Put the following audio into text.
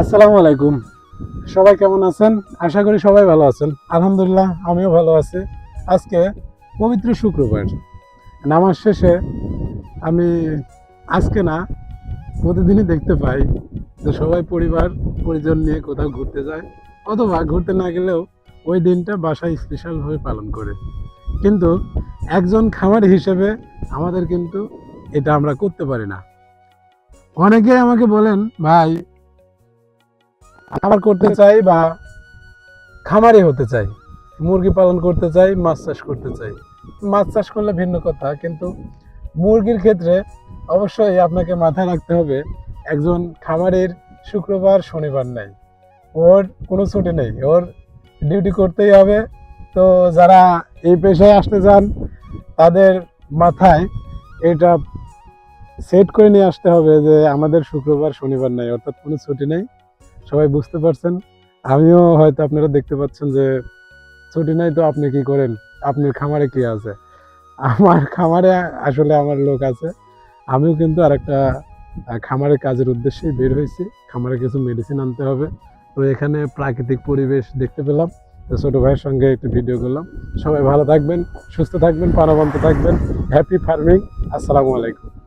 আসসালামু আলাইকুম। সবাই কেমন আছেন? আশা করি সবাই ভালো আছেন। আলহামদুলিল্লাহ, আমিও ভালো আছি। আজকে পবিত্র শুক্রবার। নামাজ শেষে আমি আজকে না, প্রতিদিনই দেখতে পাই যে সবাই পরিবার, পরিজন নিয়ে কোথাও ঘুরতে যায়, অথবা ঘুরতে না গেলেও ওই দিনটা বাসায় স্পেশালভাবে পালন করে। কিন্তু একজন খামারি হিসেবে আমাদের কিন্তু এটা আমরা করতে পারি না। অনেকে আমাকে বলেন, ভাই খামার করতে চাই বা খামারি হতে চাই, মুরগি পালন করতে চাই, মাছ চাষ করতে চাই। মাছ চাষ করলে ভিন্ন কথা, কিন্তু মুরগির ক্ষেত্রে অবশ্যই আপনাকে মাথায় রাখতে হবে, একজন খামারের শুক্রবার, শনিবার নাই। ওর কোনো ছুটি নেই, ওর ডিউটি করতেই হবে। তো যারা এই পেশায় আসতে চান, তাদের মাথায় এটা সেট করে নিয়ে আসতে হবে যে আমাদের শুক্রবার, শনিবার নাই, অর্থাৎ কোনো ছুটি নেই। সবাই বুঝতে পারছেন? আমিও হয়তো আপনারা দেখতে পাচ্ছেন যে ছুটি নাই তো আপনি কি করেন? আপনার খামারে কি আছে? আমার খামারে আসলে আমার লোক আছে। আমিও কিন্তু আরেকটা আহ, খামারের কাজের উদ্দেশ্যেই বের হয়েছি। খামারে কিছু মেডিসিন আনতে হবে। তো এখানে প্রাকৃতিক পরিবেশ দেখতে পেলাম। তো ছোটো ভাইয়ের সঙ্গে একটু ভিডিও করলাম। সবাই ভালো থাকবেন সুস্থ থাকবেন প্রাণবন্ত থাকবেন। হ্যাপি ফার্মিং আসসালামু আলাইকুম।